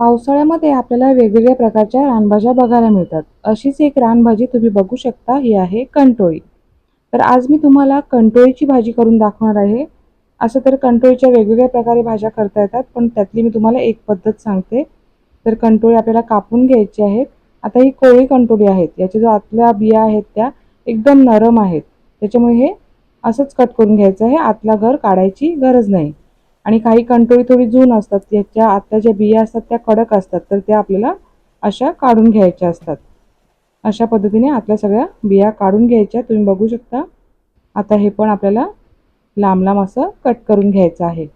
पावसाळ्यामध्ये आपल्याला वेगवेगळ्या प्रकारच्या रानभाज्या बघायला मिळतात. अशीच एक रानभाजी तुम्ही बघू शकता. ही आहे कंटोळी. तर आज मी तुम्हाला कंटोळीची भाजी करून दाखवणार आहे. असं तर कंटोळीच्या वेगवेगळ्या प्रकारे भाज्या करता येतात पण त्यातली मी तुम्हाला एक पद्धत सांगते. तर कंटोळी आपल्याला कापून घ्यायची आहेत आता ही कोळी कंटोळी आहेत. याच्या जो आतल्या बिया आहेत त्या एकदम नरम आहेत. त्याच्यामुळे हे असंच कट करून घ्यायचं आहे. आतला घर काढायची गरज नाही. आणि काही कंटोळी थोडी जून असतात त्याच्या आत्ता ज्या बिया असतात त्या कडक असतात तर त्या आपल्याला अशा काढून घ्यायच्या असतात. अशा पद्धतीने आतल्या सगळ्या बिया काढून घ्यायच्या. तुम्ही बघू शकता. आता हे पण आपल्याला लांब लांब असं कट करून घ्यायचं आहे.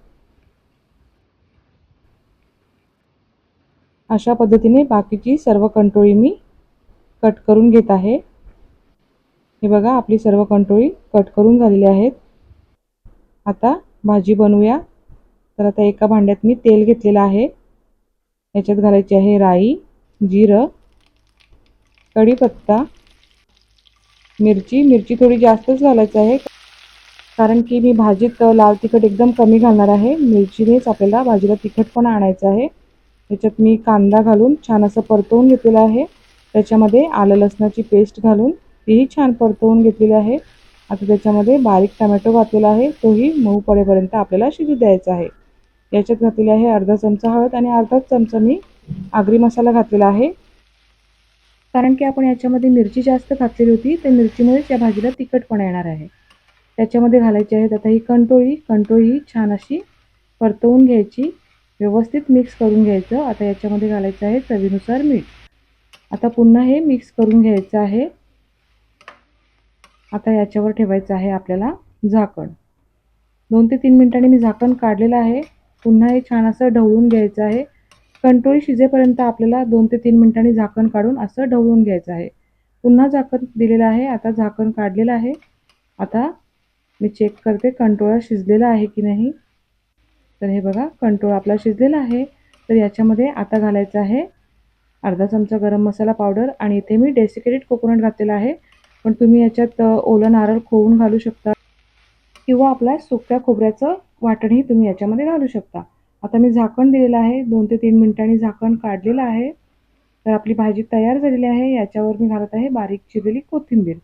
अशा पद्धतीने बाकीची सर्व कंटोळी मी कट करून घेत आहे. हे बघा आपली सर्व कंटोळी कट करून झालेली आहेत. आता भाजी बनवूया. तर आता एका भांड्यात मी तेल घेतलेलं आहे. याच्यात घालायची आहे राई जिरं कढीपत्ता मिरची. मिरची थोडी जास्तच घालायची आहे कारण की मी भाजीत लाल तिखट एकदम कमी घालणार आहे. मिरचीनेच आपल्याला भाजीला तिखटपणा आणायचं आहे. याच्यात मी कांदा घालून छान असं परतवून घेतलेलं आहे. त्याच्यामध्ये आलं लसणाची पेस्ट घालून तीही छान परतवून घेतलेली आहे. आता त्याच्यामध्ये बारीक टमॅटो घातलेला आहे. तोही मऊ पडेपर्यंत आपल्याला शिजू द्यायचा आहे. याच्यात घातलेली आहे अर्धा चमचा हळद आणि अर्धाच चमचा मी आगरी मसाला घातलेला आहे. कारण की आपण याच्यामध्ये मिरची जास्त घातलेली होती तर मिरचीमुळेच या भाजीला तिखटपणा येणार आहे. त्याच्यामध्ये घालायची आहेत आता ही कंटोळी कंटोळी छान अशी परतवून घ्यायची व्यवस्थित मिक्स करून घ्यायचं. आता याच्यामध्ये घालायचं आहे चवीनुसार मीठ. आता पुन्हा हे मिक्स करून घ्यायचं आहे. आता याच्यावर ठेवायचं आहे आपल्याला झाकण. दोन ते तीन मिनिटांनी मी झाकण काढलेलं आहे. पुन्हा हे छान असं ढवळून घ्यायचं आहे. कंट्रोल शिजेपर्यंत आपल्याला दोन ते तीन मिनिटांनी झाकण काढून असं ढवळून घ्यायचं आहे. पुन्हा झाकण दिलेलं आहे. आता झाकण काढलेलं आहे. आता मी चेक करते कंट्रोला शिजलेला आहे की नाही. तर हे बघा कंट्रोळ आपला शिजलेला आहे. तर याच्यामध्ये आता घालायचं आहे अर्धा चमचा गरम मसाला पावडर आणि इथे मी डेसिकेटेड कोकोनट घातलेला आहे. पण तुम्ही याच्यात ओलं नारळ खोवून घालू शकता. किंवा आपल्या सुक्या खोबऱ्याचं वाटणही तुम्ही याच्यामध्ये घालू शकता. आता मी झाकण दिलेलं आहे दोन ते तीन मिनिटांनी झाकण काढलेलं आहे. तर आपली भाजी तयार झालेली आहे याच्यावर मी घालत आहे बारीक चिरलेली कोथिंबीर.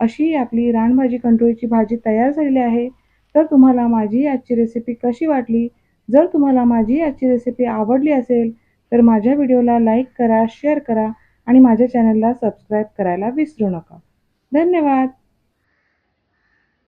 अशी आपली रानभाजी कंटोळीची भाजी तयार झालेली आहे. तर तुम्हाला माझी आजची रेसिपी कशी वाटली? जर तुम्हाला माझी आजची रेसिपी आवडली असेल तर माझ्या व्हिडिओला लाईक करा शेअर करा आणि माझ्या चॅनलला सबस्क्राईब करायला विसरू नका. धन्यवाद!